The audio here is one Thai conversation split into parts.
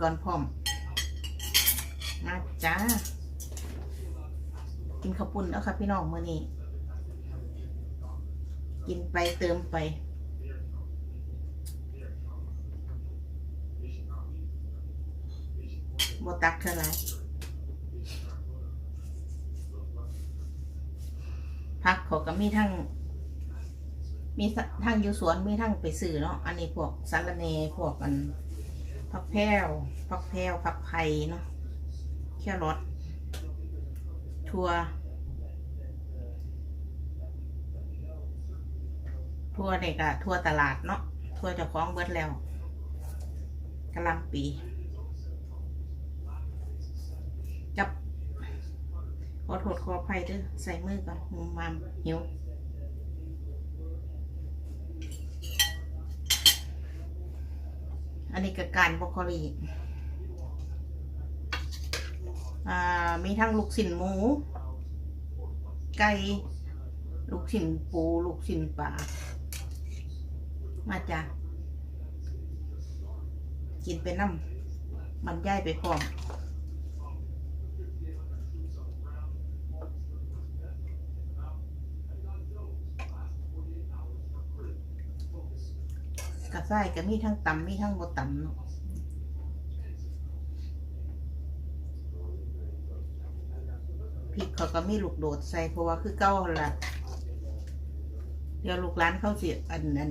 ก่อนพร้อม มาจ้า กินข้าวปุ้นแล้วค่ะพี่น้องมื้อนี้ กินไปเติมไป บตักเท่าไรพักเขาก็มีทั้งมีทั้งอยู่สวนมีทั้งไปซื้อเนาะ อันนี้พวกสารเนพวกอัน ผักแพรวผักแพรวผักไผ่เนาะแครสทัวทั่วเด็กอะทัวตลาดเนาะทั่วเจ้าของเบิดแล้วกะลำปีกับขอโทษขออภัยด้วยใส่มือก่อนมุมมามหิว อันนี้ก็การบรอกโคลีอ่ามีทั้งลูกสินหมู ไก่ ลูกสินปู ลูกสินปลา มาจ้ะกินไปน้ำมันย่ายไปพร้อม กระไส้ก็มีทั้งตำมีทั้งบดตำเนาะพริกเขาก็มีลูกโดดใส่เพราะว่าคือเก้าละเดี๋ยวลูกร้านเขาเสียอันอัน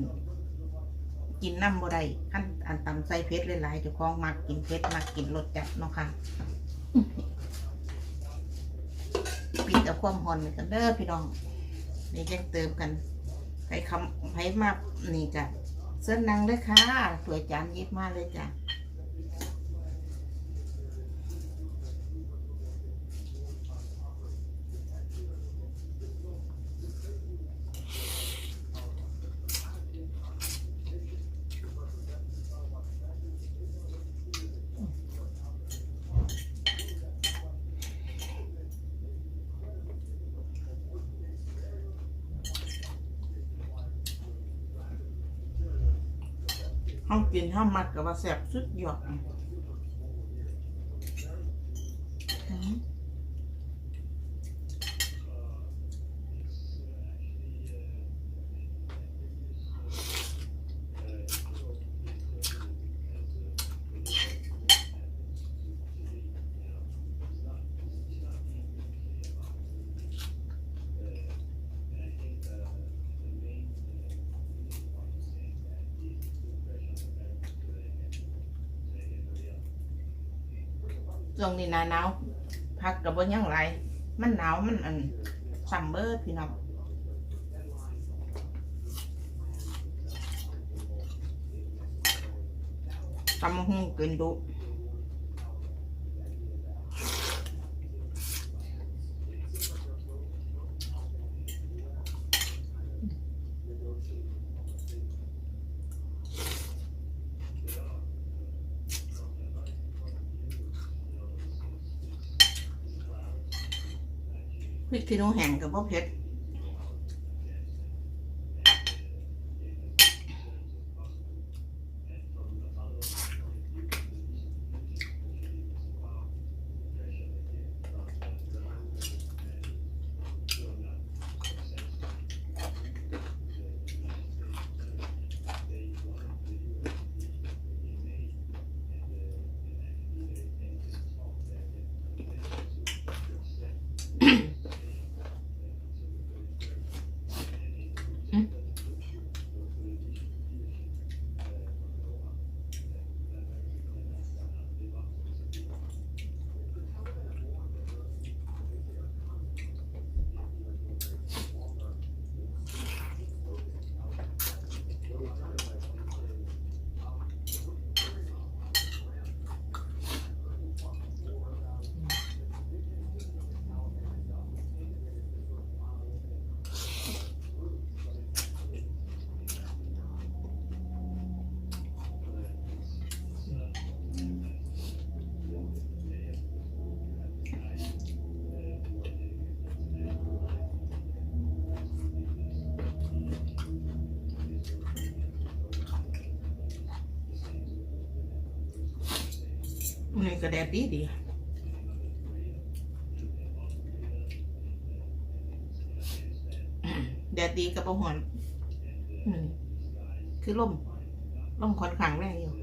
กินน้ำบ่ได้ขั้นอันตำใส่เพชรหลายๆเจ้าของมักกินเพชรมักกินรสจัดเนาะค่ะปิดเอาความหอนกันเด้อพี่น้องนี่ยังเติมกันใครคำใครมานี่จ้ะ เส้นนังเลยค่ะสวยจานยิบมาเลยจ้ะ เองกินห้ามมัดกับว่าแสบสุดยอดอืม ช่วงนี้หนาหนาวพักกับบนยังไร มันหนาวมันอันซัมเบอร์พี่น้องตำหุ่งกินดุ พริกขี้หนูแห้งกับพ่อเพช รมันนี่ก็แดดดีดีแดดดีกับประหอนคือล่มล่มค่อนข้างแรงอยู่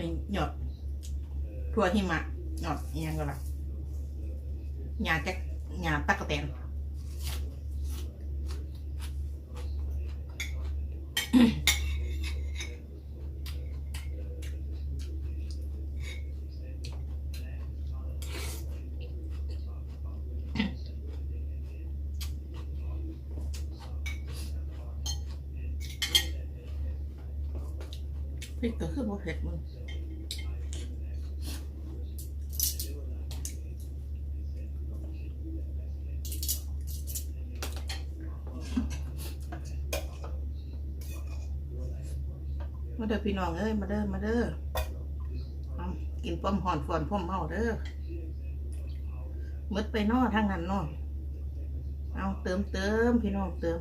นี่หยด ทั่วหิมะหยดอิหยังก็ละหยาจ็คหยาตักกะแตนพริกก็คือบ่เผ็ดมึง มาเด้อพี่น้องเอ้ยมาเด้อมาเด้อกินป้อมหอนฝอนพ่อมเมาเด้อมืดไปนอทางนั้นนอเอาเติมเติมพี่น้องเติม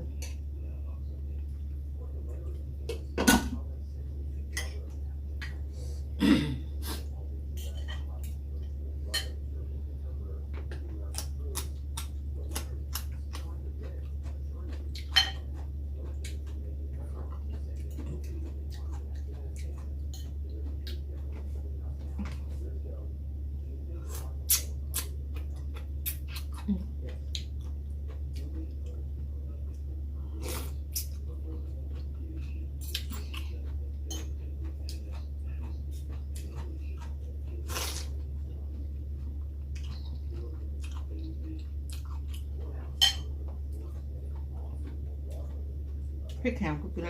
พริกแห้งกูกิ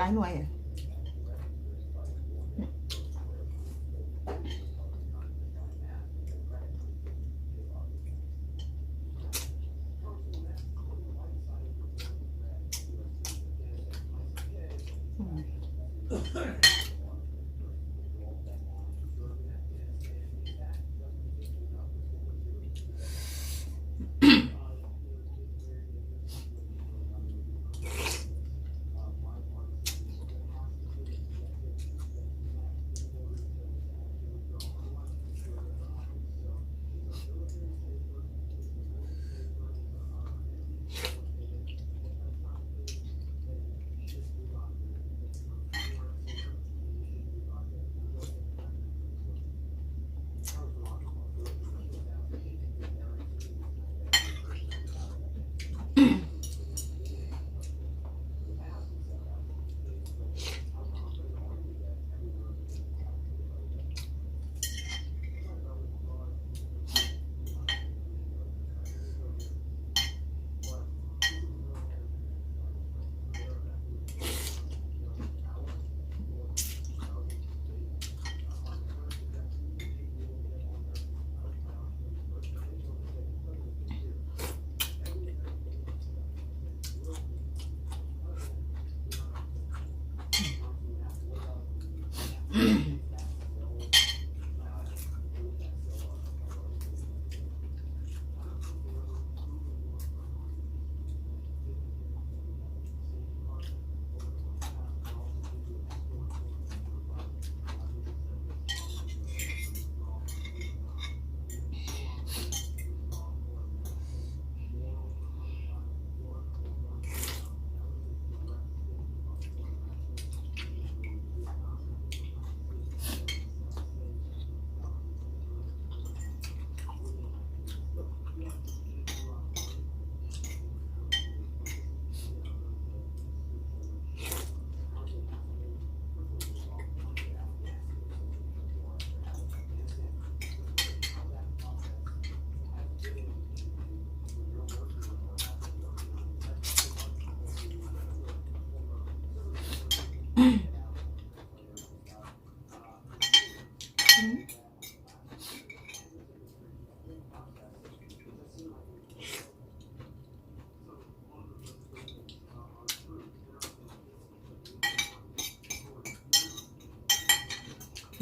หิ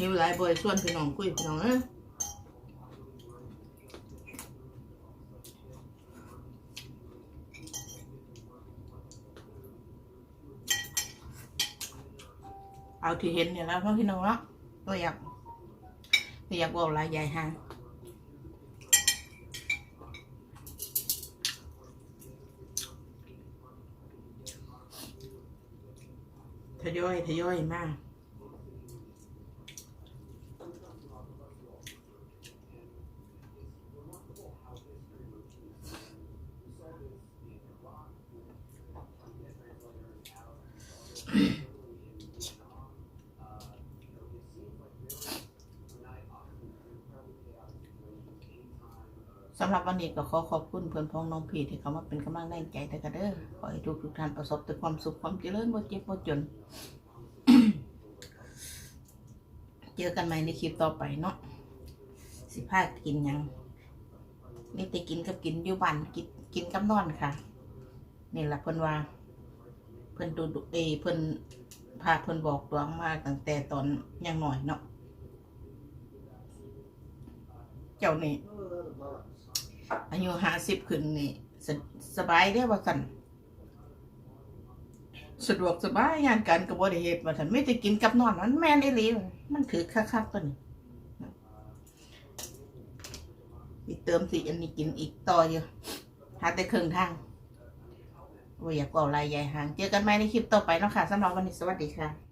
วหลายบ่อยส่วนพี่น้องคุยพี่น้องเอ้ เอาที่เห็นเนี่ยแล้วเนะพี่น้องเนาะก็อยากก็อยากบอกลายใหญ่ฮะทยอยทยอยมาก สำหรับวันนี้ ก็ขอขอบคุณเพื่อนพ้องน้องพี่ที่เขามาเป็นกำลังแรงใจแต่กระเด้อขอให้ทุกทุกท่านประสบแต่ความสุขความเจริญบ่เจ็บบ่จน เจอกันใหม่ในคลิปต่อไปเนาะสิพากินยังนี่แต่กินกับกินอยู่บ้านกินกินกับนอนค่ะนี่แหละเพิ่อนว่าเพิ่อนดูเอเพิ่อนพาเพิ่อนบอกตัวมาตั้งแต่ตอนยังหน่อยเนาะเจ้านี่ อายุห้าสิบขึ้นนี่สสบายเด้ว่ากัน สะดวกสบายงานการกับบริเหตุว่าท่านไม่ได้กินกับนอนมันแม่นอีหลีมันถือคักๆตัวนี้อีกเติมสิอันนี้กินอีกต่ออยู่หาแต่ครึ่งทางว่าอยากเอาลายใหญ่ห่าง เจอกันใหม่ในคลิปต่อไปนะคะสำหรับวันนี้สวัสดีค่ะ